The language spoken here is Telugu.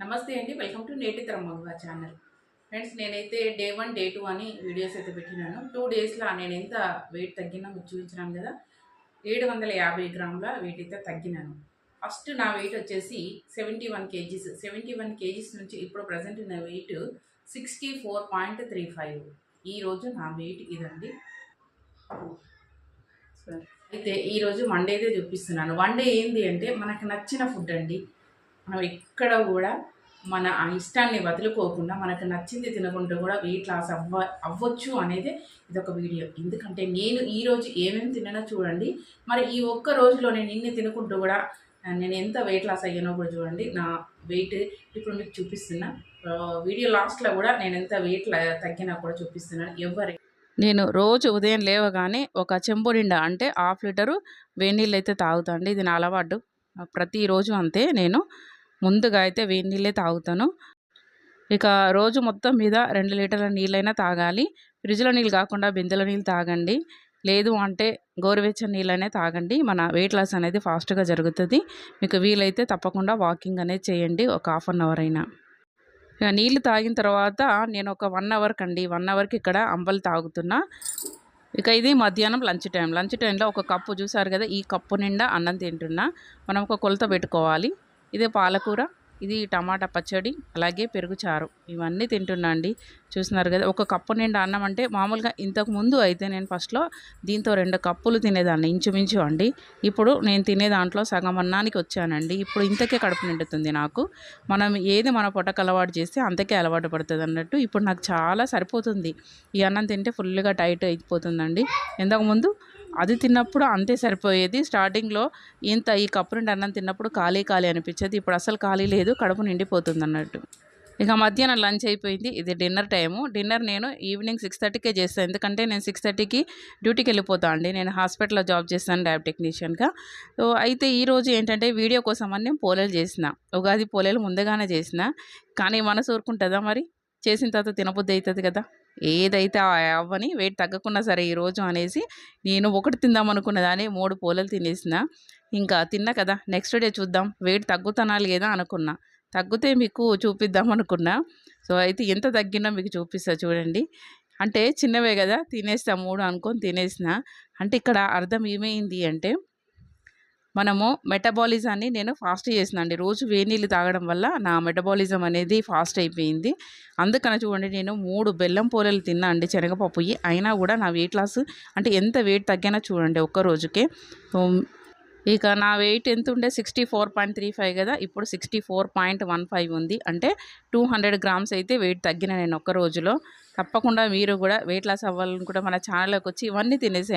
నమస్తే అండి. వెల్కమ్ టు నేటి తరం మగువ ఛానల్. ఫ్రెండ్స్ నేనైతే డే వన్ డే టూ అని వీడియోస్ అయితే పెట్టినాను. టూ డేస్లో నేను ఎంత వెయిట్ తగ్గినా మీకు చూపించినాను కదా? ఏడు వందల యాభై గ్రాముల వెయిట్ అయితే తగ్గినాను. ఫస్ట్ నా వెయిట్ వచ్చేసి seventy one kgs. Seventy one kgs నుంచి ఇప్పుడు ప్రజెంట్ నా weight sixty four point three five ఈరోజు నా వెయిట్ ఇదండి. సరే అయితే ఈరోజు మండేదే చూపిస్తున్నాను. వన్ డే ఏంది అంటే మనకు నచ్చిన ఫుడ్ అండి. మనం ఎక్కడ కూడా మన ఆ ఇష్టాన్ని వదులుకోకుండా మనకు నచ్చింది తినకుండా కూడా వెయిట్ లాస్ అవ్వ అవ్వచ్చు అనేది ఇది ఒక వీడియో ఎందుకంటే నేను ఈరోజు ఏమేమి తిన్నానో చూడండి. మరి ఈ ఒక్క రోజులో నేను ఇన్ని తినుకుంటూ కూడా నేను ఎంత వెయిట్ లాస్ అయ్యానో కూడా చూడండి. నా వెయిట్ ఇప్పుడు మీకు చూపిస్తున్నా. వీడియో లాస్ట్లో కూడా నేను ఎంత వెయిట్ తగ్గినా కూడా చూపిస్తున్నాను. ఎవరి నేను రోజు ఉదయం లేవగానే ఒక చెంబు నిండా అంటే హాఫ్ లీటరు వేడి నీళ్ళు అయితే తాగుతాండి ఇది నా అలవాటు. ప్రతిరోజు అంతే నేను. ముందుగా అయితే వేడి నీళ్ళే తాగుతాను. ఇక రోజు మొత్తం మీద రెండు లీటర్ల నీళ్ళైనా తాగాలి. ఫ్రిడ్జ్లో నీళ్ళు కాకుండా బిందెల నీళ్ళు తాగండి. లేదు అంటే గోరువెచ్చని నీళ్ళనే తాగండి. మన వెయిట్ లాస్ అనేది ఫాస్ట్గా జరుగుతుంది. మీకు వీలైతే తప్పకుండా వాకింగ్ అనేది చేయండి. ఒక హాఫ్ అన్ అవర్ అయినా. ఇక నీళ్ళు తాగిన తర్వాత నేను ఒక వన్ అవర్కి అండి వన్ అవర్కి ఇక్కడ అంబలి తాగుతున్నా. ఇక ఇది మధ్యాహ్నం లంచ్ టైం లంచ్ టైంలో ఒక కప్పు చూసారు కదా ఈ కప్పు నిండా అన్నం తింటున్నా. మనం ఒక కొలత పెట్టుకోవాలి. ఇదే పాలకూర ఇది టమాటా పచ్చడి అలాగే పెరుగు చారు. ఇవన్నీ తింటున్నా అండి. చూస్తున్నారు కదా ఒక కప్పు నిండా అన్నం అంటే మామూలుగా ఇంతకు ముందు అయితే నేను ఫస్ట్లో దీంతో రెండు కప్పులు తినేదాన్ని ఇంచుమించు అండి. ఇప్పుడు నేను తినే దాంట్లో సగం అన్నానికి వచ్చానండి. ఇప్పుడు ఇంతకే కడుపు నిండుతుంది నాకు. మనం ఏది మన పొట్టకు అలవాటు చేస్తే అంతకే అలవాటు పడుతుంది అన్నట్టు ఇప్పుడు నాకు చాలా సరిపోతుంది. ఈ అన్నం తింటే ఫుల్గా టైట్ అయిపోతుందండి. ఇంతకుముందు అది తిన్నప్పుడు అంతే సరిపోయేది. స్టార్టింగ్లో ఇంత ఈ కప్పు నుండి అన్నం తిన్నప్పుడు ఖాళీ ఖాళీ అనిపించేది. ఇప్పుడు అసలు ఖాళీ లేదు కడుపు నిండిపోతుంది అన్నట్టు ఇక మధ్యాహ్నం లంచ్ అయిపోయింది. ఇది డిన్నర్ టైము. డిన్నర్ నేను ఈవినింగ్ సిక్స్ థర్టీకే చేస్తాను ఎందుకంటే నేను సిక్స్ థర్టీకి డ్యూటీకి వెళ్ళిపోతా అండి. నేను హాస్పిటల్లో జాబ్ చేస్తాను ల్యాబ్ టెక్నీషియన్గా. సో అయితే ఈరోజు ఏంటంటే వీడియో కోసం అని నేను పోలేలు చేసిన. ఉగాది పోలేలు ముందుగానే చేసిన. కానీ మనసు ఊరుకుంటుందా మరి? చేసిన తర్వాత తినబుద్ధి అవుతుంది కదా? ఏదైతే అవ్వని వెయిట్ తగ్గకున్నా సరే ఈరోజు అనేసి నేను ఒకటి తిందాం అనుకున్నదాన్ని మూడు పూలలు తినేసిన. ఇంకా తిన్నా కదా నెక్స్ట్ డే చూద్దాం వెయిట్ తగ్గుతానా లేదా అనుకున్నా. తగ్గితే మీకు చూపిద్దాం అనుకున్నా. సో అయితే ఎంత తగ్గినా మీకు చూపిస్తా చూడండి. అంటే చిన్నవే కదా తినేస్తా మూడు అనుకొని తినేసిన. అంటే ఇక్కడ అర్థం ఏమైంది అంటే మనము మెటబాలిజాన్ని నేను ఫాస్ట్ చేసినండి. రోజు వేడి నీళ్ళు తాగడం వల్ల నా మెటబాలిజం అనేది ఫాస్ట్ అయిపోయింది. అందుకని చూడండి నేను మూడు బెల్లం పూలలు తిన్నా అండి శనగపప్పు అయినా కూడా నా వెయిట్ లాస్ అంటే ఎంత వెయిట్ తగ్గినా చూడండి ఒక్క రోజుకే. ఇక నా వెయిట్ ఎంత ఉండే? Sixty four point three five కదా. ఇప్పుడు sixty four point one five ఉంది. అంటే టూ హండ్రెడ్ గ్రామ్స్ అయితే వెయిట్ తగ్గిన నేను ఒక్క రోజులో. తప్పకుండా మీరు కూడా వెయిట్ లాస్ అవ్వాలని కూడా మన ఛానల్లోకి వచ్చి ఇవన్నీ తినేసే